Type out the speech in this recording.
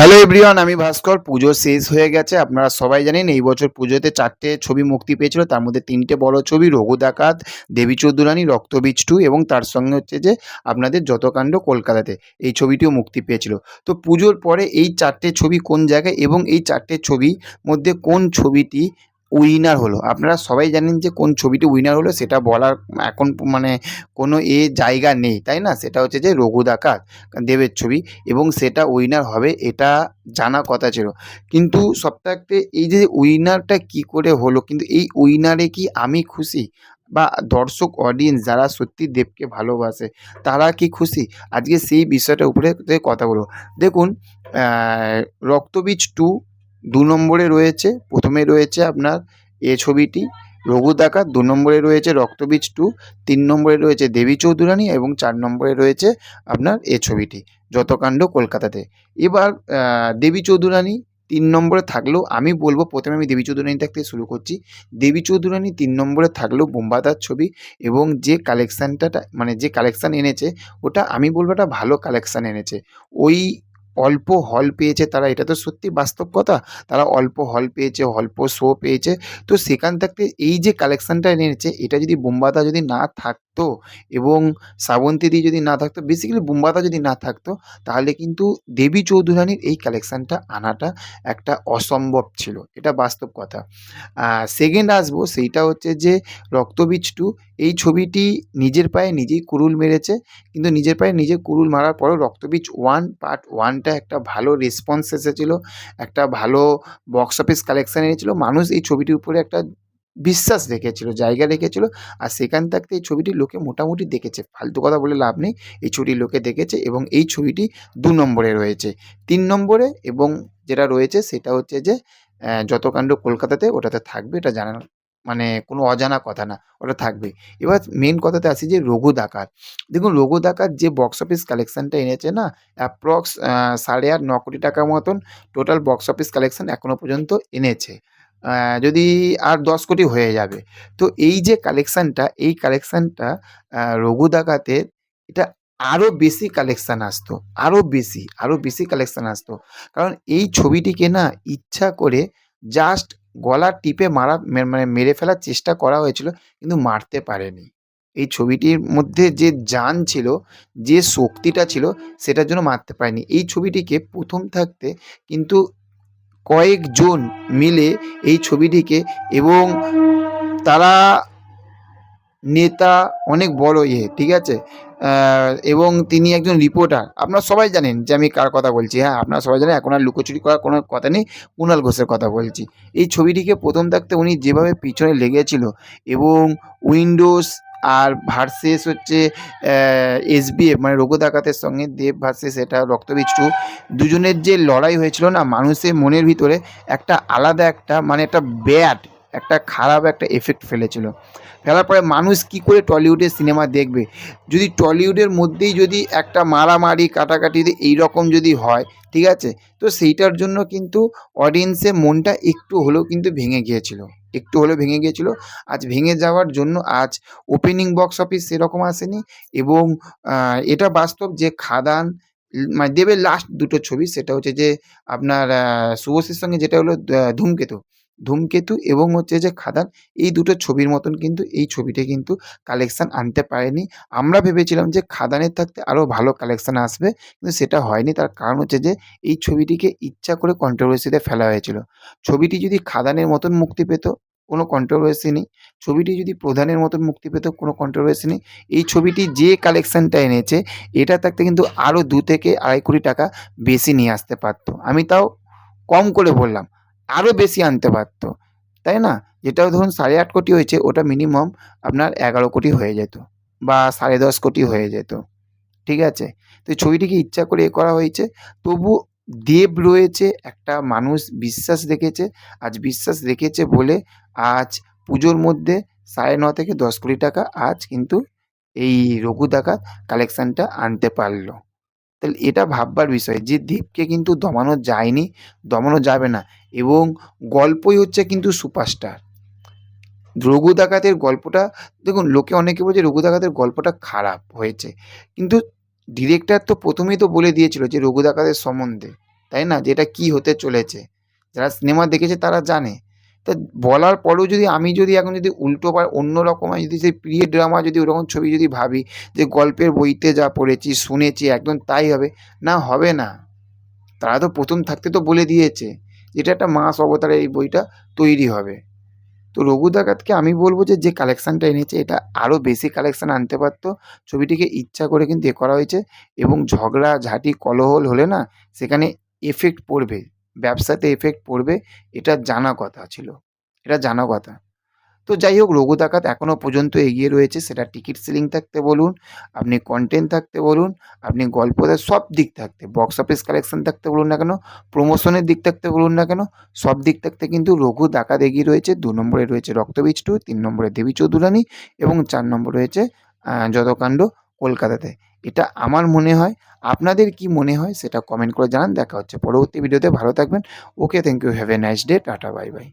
Hello everyone আমি ভাস্কর। পুজো শেষ হয়ে গেছে। আপনারা সবাই জানেন, এই বছর পুজোতে চারটে ছবি মুক্তি পেয়েছিল। তার মধ্যে তিনটে বড় ছবি রঘু ডাকাত দেবী চৌধুরানী রক্তবীজ টু এবং তার সঙ্গে হচ্ছে যে আপনাদের যতকাণ্ড কলকাতাতে এই ছবিটিও মুক্তি পেয়েছিল। তো পুজোর পরে এই চারটে ছবি কোন জায়গায় এবং এই চারটে ছবি মধ্যে কোন ছবিটি উইনার হলো। আপনারা সবাই জানেন যে কোন ছবিটি উইনার হলো সেটা বলার এখন মানে কোনো এ জায়গা নেই, তাই না? সেটা হচ্ছে যে রঘু ডাকাত দেবের ছবি এবং সেটা উইনার হবে এটা জানা কথা ছিল। কিন্তু সপ্তাহে এই যে উইনারটা কি করে হলো, কিন্তু এই উইনারে কি আমি খুশি? বা দর্শক অডিয়েন্স যারা সত্যি দেবকে ভালোবাসে, তারা কি খুশি? আজকে সেই বিষয়টার উপরে কথা বলব। দেখুন রক্তবীজ টু দু নম্বরে রয়েছে, প্রথমে রয়েছে আপনার এ ছবিটি, রঘু ডাকাত দু নম্বরে রয়েছে রক্তবীজ টু, তিন নম্বরে রয়েছে দেবী চৌধুরানী এবং চার নম্বরে রয়েছে আপনার এ ছবিটি, যতকাণ্ড কলকাতাতে। এবার দেবী চৌধুরানী তিন নম্বরে থাকলেও আমি বলব, প্রথমে আমি দেবী চৌধুরানী থাকতে শুরু করছি। দেবী চৌধুরানী তিন নম্বরে থাকলেও বোম্বাদার ছবি এবং যে কালেকশানটা মানে যে কালেকশান এনেছে, ওটা আমি বলব একটা ভালো কালেকশান এনেছে। ওই অল্প হল পেয়েছে তারা, এটা তো সত্যি বাস্তব কথা। তারা অল্প হল পেয়েছে, অল্প শো পেয়েছে। তো সেখান থাকতে এই যে কালেকশানটা এনেছে, এটা যদি বোম্বাদা যদি না থাকতো এবং শ্রাবন্তীদি যদি না থাকতো বেসিক্যালি বুম্বাদা যদি না থাকতো, তাহলে কিন্তু দেবী চৌধুরানীর এই কালেকশানটা আনাটা একটা অসম্ভব ছিল। এটা বাস্তব কথা। সেকেন্ড আসব, সেইটা হচ্ছে যে রক্তবীজ টু, এই ছবিটি নিজের পায়ে নিজেই কুরুল মেরেছে, কিন্তু নিজের পায়ে নিজে কুরুল মারার পরেও রক্তবীজ ওয়ান পার্ট ওয়ানটা একটা ভালো রেসপন্স এসেছিল, একটা ভালো বক্স অফিস কালেকশান এনেছিল। মানুষ এই ছবিটির উপরে একটা বিশ্বাস রেখেছিল জায়গা রেখেছিল আর সেখান থাকতে এই ছবিটি লোকে মোটামুটি দেখেছে। ফালতু কথা বলে লাভ নেই এই ছবিটি লোকে দেখেছে এবং এই ছবিটি দু নম্বরে রয়েছে। তিন নম্বরে এবং যেটা রয়েছে সেটা হচ্ছে যে আহ, যত কাণ্ড কলকাতাতে ওটাতে থাকবে এটা জানা মানে কোনো অজানা কথা না ওটা থাকবে। এবার মেন কথাতে আসি যে রঘু ডাকাত। দেখুন রঘু ডাকাত যে বক্স অফিস কালেকশানটা এনেছে না অ্যাপ্রক্স সাড়ে আট ন কোটি টাকার মতন টোটাল বক্স অফিস কালেকশান এখনও পর্যন্ত এনেছে। যদি আর দশ কোটি হয়ে যাবে। তো এই যে কালেকশানটা এই কালেকশানটা রঘু ডাকাতের এটা আরও বেশি কালেকশান আসতো আরও বেশি আরও বেশি কালেকশান আসতো। কারণ এই ছবিটিকে না ইচ্ছা করে জাস্ট গলা টিপে মারা মানে মেরে ফেলার চেষ্টা করা হয়েছিল, কিন্তু মারতে পারেনি। এই ছবিটির মধ্যে যে যান ছিল, যে শক্তিটা ছিল, সেটার জন্য মারতে পারেনি। এই ছবিটিকে প্রথম থাকতে কিন্তু কয়েকজন মিলে এই ছবিটিকে এবং তারা নেতা অনেক বড় ইয়ে ঠিক আছে? এবং তিনি একজন রিপোর্টার আপনারা সবাই জানেন যে আমি কার কথা বলছি। হ্যাঁ আপনারা সবাই জানেন, এখন আর লুকোচুরি করার কোনো কথা নেই, কুণাল ঘোষের কথা বলছি। এই ছবিটিকে প্রথম থাকতে উনি যেভাবে পিছনে লেগেছিল এবং উইন্ডোজ আর ভার্সেস হচ্ছে এসবিএফ মানে রঘু ডাকাতের সঙ্গে দেব ভার্সেস এটা রক্তবীজ টু দুজনের যে লড়াই হয়েছিল না, মানুষের মনের ভিতরে একটা আলাদা একটা মানে একটা ব্যাড একটা খারাপ একটা এফেক্ট ফেলেছিল। ফেলার পরে মানুষ কি করে টলিউডের সিনেমা দেখবে? যদি টলিউডের মধ্যেই যদি একটা মারামারি কাটাকাটি এই রকম যদি হয়, ঠিক আছে? তো সেইটার জন্য কিন্তু অডিয়েন্সের মনটা একটু হলেও কিন্তু ভেঙে গিয়েছিল। একটু হলেও ভেঙে গিয়েছিল। আজ ভেঙে যাওয়ার জন্য আজ ওপেনিং বক্স অফিস সেরকম আসেনি এবং এটা বাস্তব যে খাদান মানে দেবের লাস্ট দুটো ছবি সেটা হচ্ছে যে আপনার শুভশ্রীর সঙ্গে যেটা হলো ধূমকেতু। ধূমকেতু এবং হচ্ছে যে খাদান, এই দুটো ছবির মতন কিন্তু এই ছবিটা কিন্তু কালেকশান আনতে পারেনি। আমরা ভেবেছিলাম যে খাদানের থাকতে আরও ভালো কালেকশান আসবে, কিন্তু সেটা হয়নি। তার কারণ হচ্ছে যে এই ছবিটিকে ইচ্ছা করে কন্ট্রোভার্সিতে ফেলা হয়েছিল। ছবিটি যদি খাদানের মতন মুক্তি পেত, কোনো কন্ট্রোভার্সি নেই। ছবিটি যদি প্রধানের মতন মুক্তি পেত, কোনো কন্ট্রোভার্সি নেই। এই ছবিটি যে কালেকশানটা এনেছে, এটা থাকতে কিন্তু আরও দু থেকে আড়াই কোটি টাকা বেশি নিয়ে আসতে পারতো। আমি তাও কম করে বললাম। আরও বেশি আনতে পারতো, তাই না? যেটাও ধরুন সাড়ে আট কোটি হয়েছে, ওটা মিনিমাম আপনার এগারো কোটি হয়ে যেত বা সাড়ে দশ কোটি হয়ে যেত, ঠিক আছে? তো ছবিটিকে ইচ্ছা করে এ করা হয়েছে। তবু দেব রয়েছে, একটা মানুষ বিশ্বাস রেখেছে, আজ বিশ্বাস রেখেছে বলে আজ পুজোর মধ্যে সাড়ে ন থেকে দশ কোটি টাকা আজ কিন্তু এই রঘু ডাকাত কালেকশানটা আনতে পারল। তাহলে এটা ভাববার বিষয় যে দেবকে কিন্তু দমানো যায়নি, দমানো যাবে না এবং গল্পই হচ্ছে কিন্তু সুপারস্টার রঘু ডাকাতের গল্পটা, দেখুন লোকে অনেকে বলছে রঘু ডাকাতের গল্পটা খারাপ হয়েছে, কিন্তু ডিরেক্টর তো প্রথমেই তো বলে দিয়েছিল যে রঘু ডাকাতের সম্বন্ধে, তাই না? যে এটা কী হতে চলেছে? যারা সিনেমা দেখেছে তারা জানে। তা বলার পরেও যদি আমি যদি এখন যদি উল্টো বা অন্য রকম যদি সেই প্রিয় ড্রামা যদি ওরকম ছবি যদি ভাবি যে গল্পের বইতে যা পড়েছি, শুনেছি, একদম তাই হবে, না হবে না। তারা তো প্রথম থাকতে তো বলে দিয়েছে এটা একটা মাস অবতারে এই বইটা তৈরি হবে। তো রঘু ডাকাতকে আমি বলব যে যে কালেকশানটা এনেছে, এটা আরও বেশি কালেকশান আনতে পারতো। ছবিটিকে ইচ্ছা করে কিন্তু এ করা হয়েছে এবং ঝগড়া, ঝাঁটি, কলহল হলে না, সেখানে এফেক্ট পড়বে। ব্যবসাতে এফেক্ট পড়বে, এটা জানা কথা ছিল। এটা জানা কথা। তো যাই হোক, রঘু ডাকাত এখনও পর্যন্ত এগিয়ে রয়েছে, সেটা টিকিট সেলিং থাকতে বলুন, আপনি কন্টেন্ট থাকতে বলুন, আপনি গল্পদের সব দিক থাকতে বক্স অফিস কালেকশন থাকতে বলুন না কেন প্রমোশনের দিক থাকতে বলুন না কেন, সব দিক থাকতে কিন্তু রঘু ডাকাত এগিয়ে রয়েছে, দু নম্বরে রয়েছে রক্তবীজ টু তিন নম্বরে দেবী চৌধুরানী এবং চার নম্বর রয়েছে যতকাণ্ড কলকাতাতে। এটা আমার মনে হয়। আপনাদের কি মনে হয় সেটা কমেন্ট করে জানান। দেখা হচ্ছে পরবর্তী ভিডিওতে ভালো থাকবেন। Okay thank you have a nice day tata bye bye